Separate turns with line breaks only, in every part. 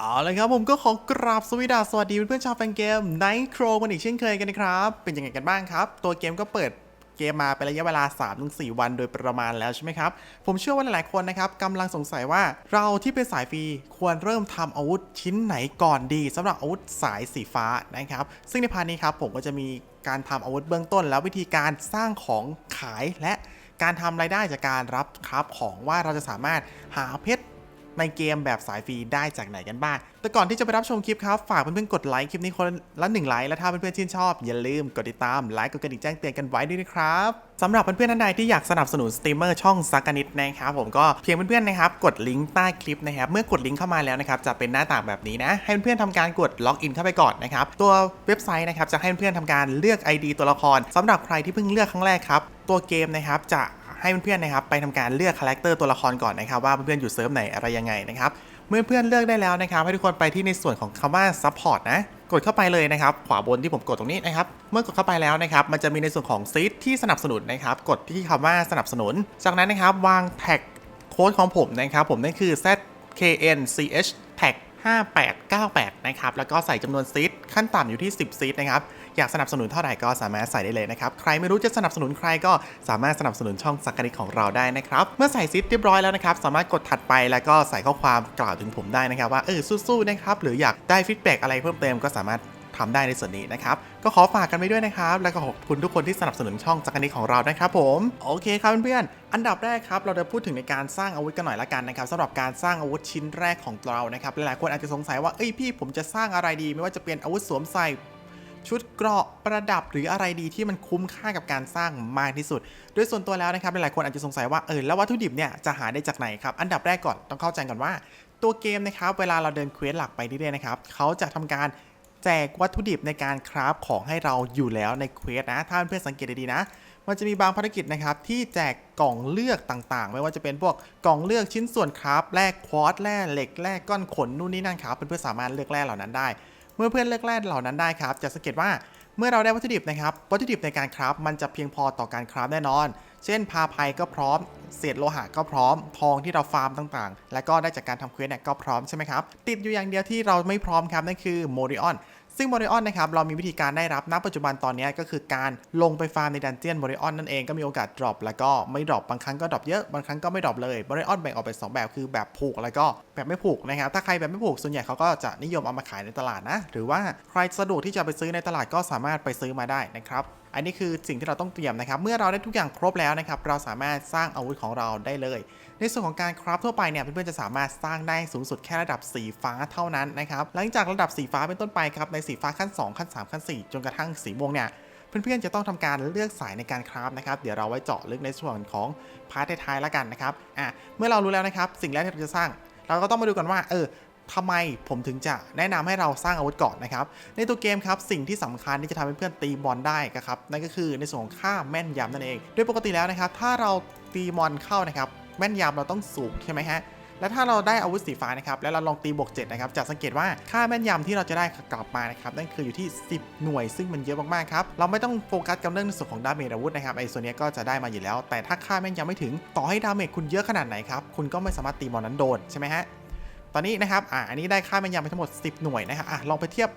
เอาละครับผมก็ขอกราบสวสดีสวัสดีเพื่อนๆชาวแฟนเกม Night Crow กันอีกเช่นเคยกันนะครับ เป็นยังไงกันบ้างครับ ตัวเกมก็เปิดเกมมาเป็นระยะเวลา 3-4 วันโดยประมาณแล้วใช่ไหมครับ ผมเชื่อว่าหลายๆคนนะครับกำลังสงสัยว่าเราที่เป็นสายฟรีควรเริ่มทำอาวุธชิ้นไหนก่อนดีสำหรับอาวุธสายสีฟ้านะครับ ซึ่งในพาร์ทนี้ครับผมก็จะมีการทำอาวุธเบื้องต้น แล้ววิธีการสร้างของขายและการทำรายได้จากการรับครับของว่าเราจะสามารถหาเพชร ในเกมแบบสายฟรีได้จากไหนกันบ้าง แต่ก่อนที่จะไปรับชมคลิปครับฝากเพื่อนๆกดไลค์คลิปนี้คนละหนึ่งไลค์และถ้าเพื่อนๆชื่นชอบ อย่าลืมกดติดตามไลค์กดกระดิ่งแจ้งเตือนกันไว้ด้วยนะครับสำหรับเพื่อนๆท่านใดที่อยากสนับสนุนสตรีมเมอร์ช่องซักกนิดนะครับผมก็เพียงเพื่อนๆนะครับกดลิงก์ใต้คลิปนะครับเมื่อกดลิงก์เข้ามาแล้วนะครับจะเป็นหน้าต่างแบบนี้นะให้เพื่อนๆทำการกดล็อกอินเข้าไปก่อนนะครับตัวเว็บไซต์นะครับจะให้เพื่อนๆทำการเลือก ID ตัวละครสำหรับใครที่เพิ่งเลือกครั้งแรกครับตัวเกมนะครับจะ ให้เพื่อนๆนะครับไปทำการเลือกคาแรคเตอร์ตัวละครก่อนนะครับว่าเพื่อนๆอยู่เซิร์ฟไหนอะไรยังไงนะครับเมื่อเพื่อนเลือกได้แล้วนะครับให้ทุกคนไปที่ในส่วนของคำว่า support นะกดเข้าไปเลยนะครับ ขวาบนที่ผมกดตรงนี้นะครับ เมื่อกดเข้าไปแล้วนะครับ มันจะมีในส่วนของซีทที่สนับสนุนนะครับ กดที่คำว่าสนับสนุน จากนั้นนะครับ วางแท็กโค้ดของผมนะครับ ผมนั่นคือ zknch tag 5898 นะครับ แล้วก็ใส่จำนวนซีทขั้นต่ำอยู่ที่ 10 ซีทนะครับ อยากสนับสนุนเท่าไหร่ก็สามารถใส่ได้เลยนะครับ ใครไม่รู้จะสนับสนุนใครก็สามารถสนับสนุนช่องสักการิของเราได้นะครับ เมื่อใส่ซีทเรียบร้อยแล้วนะครับ สามารถกดถัดไปแล้วก็ใส่ข้อความกล่าวถึงผมได้นะครับว่าเออสู้ๆนะครับ หรืออยากได้ฟีดแบ็กอะไรเพิ่มเติมก็สามารถ ทำได้ในส่วนนี้นะครับ ก็ขอฝากกันไว้ด้วยนะครับ แล้วก็ขอบคุณทุกคนที่สนับสนุนช่องจักรนิของเรานะครับผมโอเคครับเพื่อนๆอันดับแรกครับเราจะพูดถึงในการสร้างอาวุธกันหน่อยละกันนะครับสำหรับการสร้างอาวุธชิ้นแรกของเรานะครับหลายๆคนอาจจะสงสัยว่าเอ้ยพี่ผมจะสร้างอะไรดี ไม่ว่าจะเป็นอาวุธสวมใส่ชุดเกราะประดับหรืออะไรดีที่มันคุ้มค่ากับการสร้างมากที่สุด โดยส่วนตัวแล้วนะครับหลายๆคนอาจจะสงสัยว่าเออแล้ววัตถุดิบเนี่ยจะหาได้จากไหนครับ อันดับแรกก่อนต้องเข้าใจก่อนว่า ตัวเกมนะครับเวลาเราเดินเควสหลักไปเรื่อยๆนะครับเขาจะทำการ แจกวัตถุดิบในการคราฟของให้เราอยู่แล้วในเควสนะ ถ้าเพื่อนสังเกตดีๆนะ มันจะมีบางภารกิจนะครับที่แจกกล่องเลือกต่างๆ ไม่ว่าจะเป็นพวกกล่องเลือกชิ้นส่วนคราฟแร่ควอตแร่เหล็กแร่ก้อนขนนู่นนี่นั่นครับเพื่อนๆสามารถเลือกแร่เหล่านั้นได้ เมื่อเพื่อนเลือกแร่เหล่านั้นได้ครับ จะสังเกตว่า เมื่อเราได้วัตถุดิบนะครับ วัตถุดิบในการคราฟมันจะเพียงพอต่อการคราฟแน่นอน เช่น พาภัยก็พร้อม เศษโลหะก็พร้อม ทองที่เราฟาร์มต่างๆ และก็ได้จากการทำเควสเนี่ยก็พร้อมใช่ไหมครับ ติดอยู่อย่างเดียวที่เราไม่พร้อมครับนั่นคือโมริออนซึ่งโมริออนนะครับเรามีวิธีการได้รับณปัจจุบันตอนนี้ก็คือการลงไปฟาร์มในดันเจียนโมริออนนั่นเองก็มีโอกาสดรอปแล้วก็ไม่ดรอปบางครั้งก็ดรอปเยอะบางครั้งก็ไม่ดรอปเลยโมริออนแบ่งออกเป็นสองแบบคือแบบผูกแล้วก็ แบบไม่ผูกนะครับ ถ้าใครแบบไม่ผูกส่วนใหญ่เขาก็จะนิยมเอามาขายในตลาดนะ หรือว่าใครสะดวกที่จะไปซื้อในตลาดก็สามารถไปซื้อมาได้นะครับอันนี้คือสิ่งที่เราต้องเตรียมนะครับ เมื่อเราได้ทุกอย่างครบแล้วนะครับ เราสามารถสร้างอาวุธของเราได้เลย ในส่วนของการคราฟทั่วไปเนี่ยเพื่อนๆจะสามารถสร้างได้สูงสุดแค่ระดับสีฟ้าเท่านั้นนะครับ หลังจากระดับสีฟ้าเป็นต้นไปครับในสีฟ้าขั้น 2 ขั้น 3 ขั้น 4 จนกระทั่งสีม่วงเนี่ยเพื่อนๆจะต้องทำการเลือกสายในการคราฟนะครับ เดี๋ยวเราไว้เจาะลึกในส่วนของพาร์ทท้ายๆแล้วกันนะครับ อะ เมื่อเรารู้แล้วนะครับ สิ่งแรกที่เราจะสร้าง เราก็ต้องมาดูกันว่า เออทำไมผมถึงจะแนะนำให้เราสร้างอาวุธก่อนนะครับ ในตัวเกมครับ สิ่งที่สำคัญที่จะทำให้เพื่อนตีบอลได้ครับนั่นก็คือในส่วนของค่าแม่นยำนั่นเอง โดยปกติแล้วนะครับ ถ้าเราตีบอลเข้านะครับ แม่นยำเราต้องสูงใช่ไหมฮะ และถ้าเราได้อาวุธสีฟ้านะครับแล้วเราลองตีบวก7นะครับจะสังเกตว่าค่าแม่นยำที่เราจะได้กลับมานะครับนั่นคืออยู่ที่ 10 หน่วยซึ่งมันเยอะมากๆครับเราไม่ต้องโฟกัสกับเรื่องในส่วนของดาเมจอาวุธนะครับไอ้ส่วนนี้ก็จะได้มาอยู่แล้ว แต่ถ้าค่าแม่นยำไม่ถึงต่อให้ดาเมจคุณเยอะขนาดไหนครับคุณก็ไม่สามารถตีบอลนั้นโดนใช่ไหมฮะตอนนี้นะครับอะอันนี้ได้ค่าแม่นยำไปทั้งหมด 10 หน่วยนะครับอะลองไปเทียบ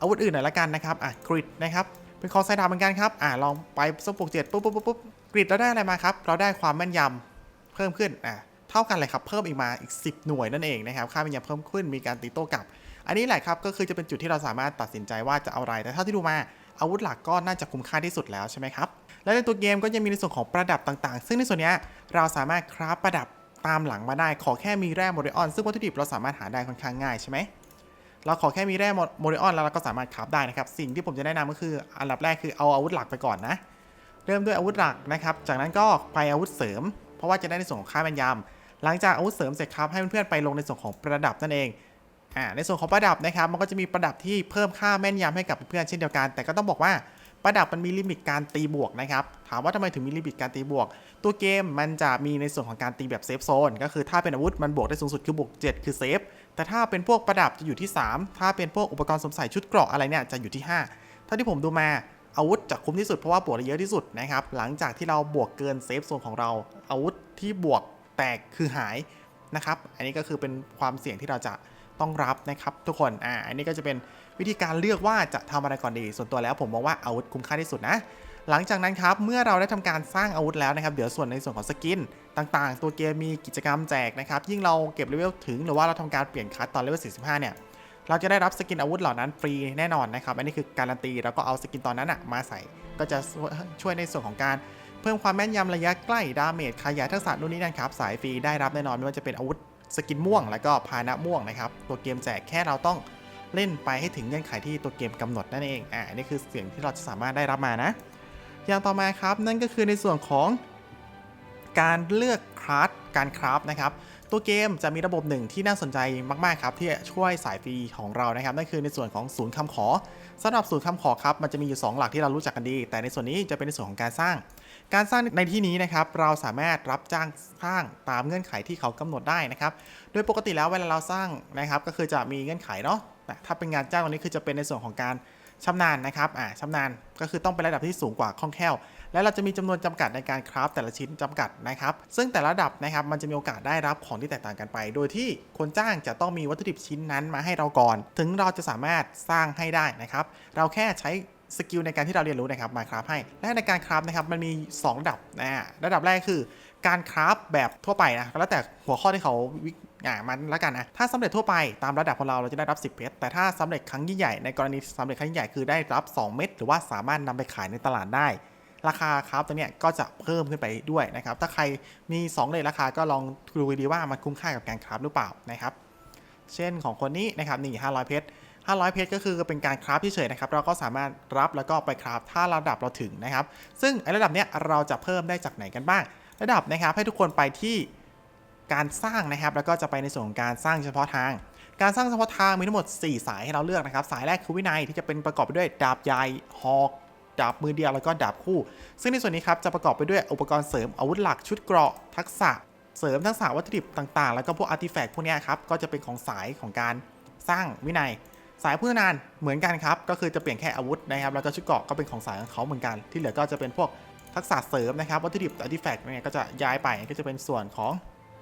อาวุธอื่นหน่อยละกันนะครับอะกริดนะครับเป็นคอไซดาเหมือนกันครับอะลองไปสปกเจ็ดปุ๊บปุ๊บปุ๊บกริดเราได้อะไรมาครับเราได้ความแม่นยำเพิ่มขึ้นอะ เท่ากันเลยครับเพิ่มอีกมาอีก 10 หน่วยนั่นเองนะครับค่าเป็นยาเพิ่มขึ้นมีการตีโต้กลับ อันนี้แหละครับก็คือจะเป็นจุดที่เราสามารถตัดสินใจว่าจะเอาอะไรแต่เท่าที่ดูมาอาวุธหลักก็น่าจะคุ้มค่าที่สุดแล้วใช่ไหมครับและในตัวเกมก็ยังมีในส่วนของประดับต่างๆ ซึ่งในส่วนนี้เราสามารถคราฟประดับตามหลังมาได้ ขอแค่มีแร่โมเดลออนซึ่งวัตถุดิบเราสามารถหาได้ค่อนข้างง่ายใช่ไหมเราขอแค่มีแร่โมเดลออนแล้วเราก็สามารถคราฟได้นะครับ สิ่งที่ผมจะแนะนำก็คืออันดับแรกคือเอาอาวุธหลักไปก่อนนะ เริ่มด้วยอาวุธหลักนะครับ จากนั้นก็ไปอาวุธเสริม เพราะว่าจะได้ในส่วนของค่าแม่นยำ หลังจากอาวุธเสริมเสร็จครับให้เพื่อนๆไปลงในส่วนของประดับนั่นเองอ่าในส่วนของประดับนะครับมันก็จะมีประดับที่เพิ่มค่าแม่นยำให้กับเพื่อนๆเช่นเดียวกัน แต่ก็ต้องบอกว่าประดับมันมีลิมิตการตีบวกนะครับถามว่าทำไมถึงมีลิมิตการตีบวก ตัวเกมมันจะมีในส่วนของการตีแบบเซฟโซนก็คือถ้าเป็นอาวุธมันบวกได้สูงสุดคือบวก7คือเซฟแต่ถ้าเป็นพวกประดับจะอยู่ที่ 3 ถ้าเป็นพวกอุปกรณ์สวมใส่ชุดเกราะอะไรเนี่ยจะอยู่ที่ 5 เท่าที่ผมดูมาอาวุธจะคุ้มที่สุดเพราะว่าบวกได้เยอะที่สุดนะครับหลังจากที่เราบวกเกินเซฟโซนของเราอาวุธที่บวก ตกคือหายนะครับ อันนี้ก็คือเป็นความเสี่ยงที่เราจะต้องรับนะครับทุกคน อ่า อันนี้ก็จะเป็นวิธีการเลือกว่าจะทำอะไรก่อนดี ส่วนตัวแล้วผมมองว่าอาวุธคุ้มค่าที่สุดนะ หลังจากนั้นครับ เมื่อเราได้ทำการสร้างอาวุธแล้วนะครับ เดี๋ยวส่วนในส่วนของสกินต่างๆ ตัวเกมมีกิจกรรมแจกนะครับ ยิ่งเราเก็บเลเวลถึงหรือว่าเราทำการเปลี่ยนคัสตอนเลเวล 45 เนี่ย เราจะได้รับสกินอาวุธเหล่านั้นฟรีแน่นอนนะครับ อันนี้คือการันตี แล้วก็เอาสกินตอนนั้นอะมาใส่ ก็จะช่วยในส่วนของการ เพิ่มความแม่นยำระยะใกล้ดาเมจขยายทักษะนู่นนี่นั่นครับ สายฟรีได้รับแน่นอนไม่ว่าจะเป็นอาวุธสกินม่วง แล้วก็พานะม่วงนะครับ ตัวเกมแจกแค่เราต้องเล่นไปให้ถึงเงื่อนไขที่ตัวเกมกำหนดนั่นเองอ่านี่คือเสียงที่เราจะสามารถได้รับมานะ อย่างต่อมาครับนั่นก็คือในส่วนของการเลือกคราฟการคราฟนะครับ ตัวเกมจะมีระบบหนึ่งที่น่าสนใจมาก ๆ ครับ ที่จะช่วยสายฟรีของเรานะครับ นั่นคือในส่วนของศูนย์คำขอสำหรับศูนย์คำขอครับ มันจะมีอยู่ 2 หลักที่เรารู้จักกันดี แต่ในส่วนนี้จะเป็นในส่วนของการสร้าง การสร้างในที่นี้นะครับเราสามารถรับจ้างสร้างตามเงื่อนไขที่เขากำหนดได้นะครับโดยปกติแล้วเวลาเราสร้างนะครับก็คือจะมีเงื่อนไขเนาะถ้าเป็นงานจ้างตรงนี้คือจะเป็นในส่วนของการชำนาญนะครับอ่าชำนาญก็คือต้องเป็นระดับที่สูงกว่าคล่องแคล่ว และเราจะมีจำนวนจำกัดในการคราฟแต่ละชิ้นจำกัดนะครับ ซึ่งแต่ละระดับนะครับมันจะมีโอกาสได้รับของที่แตกต่างกันไป โดยที่คนจ้างจะต้องมีวัตถุดิบชิ้นนั้นมาให้เราก่อน ถึงเราจะสามารถสร้างให้ได้นะครับ เราแค่ใช้ สกิลในการที่เราเรียนรู้นะครับมาคราฟให้ และในการคราฟนะครับมันมี 2 ระดับนะระดับแรกคือการคราฟแบบทั่วไปนะแล้วแต่หัวข้อที่เขาวิอ่ามันล้วกันนะถ้าสำเร็จทั่วไปตามระดับของเราเราจะได้รับ 10 เพชรแต่ถ้าสำเร็จครั้งยิ่งใหญ่ในกรณีสำเร็จครั้งยิ่งใหญ่คือได้รับ 2 เม็ดหรือว่าสามารถนำไปขายในตลาดได้ราคาครับตัวเนี้ยก็จะเพิ่มขึ้นไปด้วยนะครับ ถ้าใครมี 2 เลทราคาก็ลองดูดีว่ามันคุ้มค่ากับการคราฟหรือเปล่านะครับ เช่นของคนนี้นะครับนี่500 เพชร 500 เพชรก็คือเป็นการคราฟเฉยๆนะครับ เราก็สามารถรับแล้วก็ไปคราฟถ้าระดับเราถึงนะครับ ซึ่งไอ้ระดับเนี้ยเราจะเพิ่มได้จากไหนกันบ้าง ระดับนะครับให้ทุกคนไปที่การสร้างนะครับ แล้วก็จะไปในส่วนของการสร้างเฉพาะทาง การสร้างเฉพาะทางมีทั้งหมด 4 สายให้เราเลือกนะครับ สายแรกคือวินัยที่จะเป็นประกอบไปด้วยดาบใหญ่หอกดาบมือเดียวแล้วก็ดาบคู่ ซึ่งในส่วนนี้ครับจะประกอบไปด้วยอุปกรณ์เสริมอาวุธหลักชุดเกราะทักษะเสริมทักษะวัตถุดิบต่างๆ แล้วก็พวกอาร์ติแฟกต์พวกนี้ครับก็จะเป็นของสายของการสร้างวินัย สายพื่อนานเหมือนกันครับ ก็คือจะเปลี่ยนแค่อาวุธนะครับแล้วก็ชุดเกราะก็เป็นของสายของเขาเหมือนกัน ที่เหลือก็จะเป็นพวกทักษะเสริมนะครับวัตถุดิบอาร์ติแฟกต์เนี่ยก็จะย้ายไปก็จะเป็นส่วนของ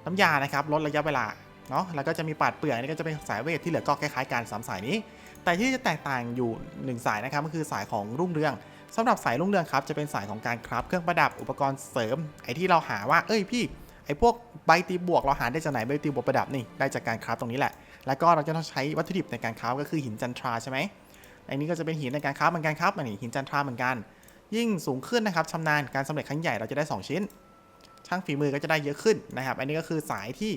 น้ำยานะครับลดระยะเวลาเนาะแล้วก็จะมีปาดเปลือกนี่ก็จะเป็นสายเวทที่เหลือก็คล้ายๆกันสามสายนี้ แต่ที่จะแตกต่างอยู่หนึ่งสายนะครับก็คือสายของรุ่งเรืองสำหรับสายรุ่งเรืองครับจะเป็นสายของการคราฟเครื่องประดับอุปกรณ์เสริมไอ้ที่เราหาว่าเอ้ยพี่ ไอ้พวกใบตีบวกเราหาได้จากไหนใบตีบวกประดับนี่ได้จากการคราฟตรงนี้แหละ แล้วก็เราจะต้องใช้วัตถุดิบในการคราฟก็คือหินจันทราใช่ไหมอันนี้ก็จะเป็นหินในการคราฟเหมือนกันครับอันนี้หินจันทราเหมือนกัน ยิ่งสูงขึ้นนะครับชำนาญการสำเร็จครั้งใหญ่เราจะได้ 2 ชิ้น ช่างฝีมือก็จะได้เยอะขึ้นนะครับ อันนี้ก็คือสายที่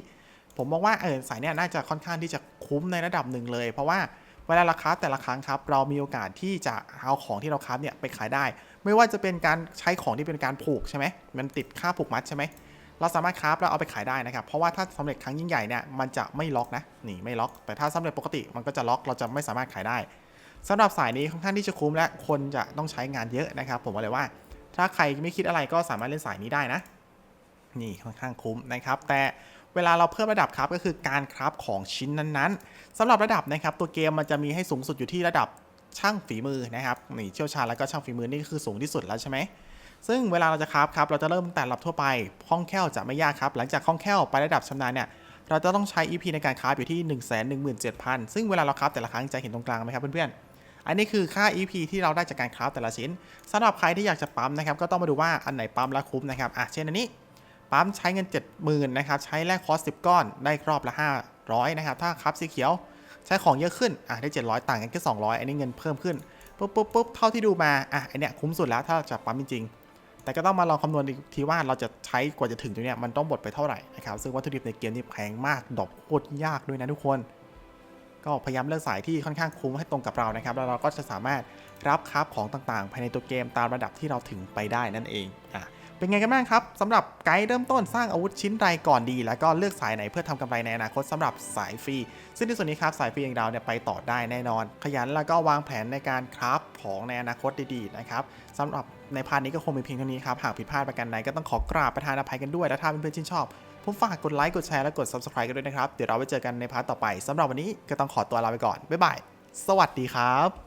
ผมมองว่าเออสายเนี้ยน่าจะค่อนข้างที่จะคุ้มในระดับหนึ่งเลย เพราะว่าเวลาเราคราฟแต่ละครั้งครับ เรามีโอกาสที่จะเอาของที่เราคราฟเนี่ยไปขายได้ ไม่ว่าจะเป็นการใช้ของที่เป็นการผูกใช่ไหมมันติดค่าผูกมัดใช่ไหม เราสามารถคราฟแล้วเอาไปขายได้นะครับ เพราะว่าถ้าสำเร็จครั้งยิ่งใหญ่เนี่ยมันจะไม่ล็อกนะนี่ไม่ล็อก แต่ถ้าสำเร็จปกติมันก็จะล็อกเราจะไม่สามารถขายได้สำหรับสายนี้ค่อนข้างที่จะคุ้มและคนจะต้องใช้งานเยอะนะครับ ผมบอกเลยว่า ถ้าใครไม่คิดอะไรก็สามารถเล่นสายนี้ได้นะ นี่ค่อนข้างคุ้มนะครับ แต่เวลาเราเพิ่มระดับครับก็คือการคราฟของชิ้นนั้นๆสำหรับระดับนะครับตัวเกมมันจะมีให้สูงสุดอยู่ที่ระดับช่างฝีมือนะครับนี่เชี่ยวชาญแล้วก็ช่างฝีมือนี่คือสูงที่สุดแล้วใช่ไหม ซึ่งเวลาเราจะคราฟครับเราจะเริ่มแต่ระดับทั่วไปคล่องแคล่วจะไม่ยากครับ หลังจากคล่องแคล่วไประดับชำนาญเนี่ยเราจะต้องใช้ EP ในการคราฟอยู่ที่ 1 1 7 0 0 0 ซึ่งเวลาเราคราฟแต่ละครั้งจะเห็นตรงกลางไหมครับเพื่อนๆ อันนี้คือค่า EP ที่เราได้จากการคราฟแต่ละชิ้นสำหรับใครที่อยากจะปั๊มนะครับ ก็ต้องมาดูว่าอันไหนปั๊มแล้วคุ้มนะครับ อะ เช่นอันนี้ ปั๊มใช้เงิน 70,000นะครับ ใช้แลกคอส10 ก้อน ได้รอบละ 500 นะครับ ถ้าครับสีเขียวใช้ของเยอะขึ้น อะ ได้ 700 ต่างกันแค่200 อันนี้เงินเพิ่มขึ้น ปุ๊บปุ๊บปุ๊บเท่าที่ดูมา อะอันเนี้ยคุ้มสุดแล้วถ้าเราจะปั๊มจริงๆ แต่ก็ต้องมาลองคำนวณอีกทีว่าเราจะใช้กว่าจะถึงตรงนี้มันต้องบดไปเท่าไหร่นะครับซึ่งวัตถุดิบในเกมนี่แพงมากดอกโคตรยากด้วยนะทุกคน ก็พยายามเลือกสายที่ค่อนข้างคุ้มให้ตรงกับเรานะครับแล้วเราก็จะสามารถรับคราฟของต่างๆ ภายในตัวเกมตามระดับที่เราถึงไปได้นั่นเองอะเป็นไงกันบ้างครับสำหรับไกด์เริ่มต้นสร้างอาวุธชิ้นใดก่อนดี แล้วก็เลือกสายไหนเพื่อทำกำไรในอนาคตสำหรับสายฟรี ซึ่งในส่วนนี้ครับสายฟรีอย่างเราเนี่ยไปต่อได้แน่นอน ขยันแล้วก็วางแผนในการคราฟของในอนาคตดีๆนะครับสำหรับ ในพาร์ทนี้ก็คงมีเพียงเท่านี้ครับ หากผิดพลาดประการใดก็ต้องขอกราบประธานอภัยกันด้วย และถ้าเพื่อนๆชื่นชอบ ผมฝากกดไลค์ กดแชร์และกด subscribe กันด้วยนะครับ เดี๋ยวเราไปเจอกันในพาร์ทต่อไปสำหรับวันนี้ก็ต้องขอตัวลาไปก่อนบ๊ายบายสวัสดีครับ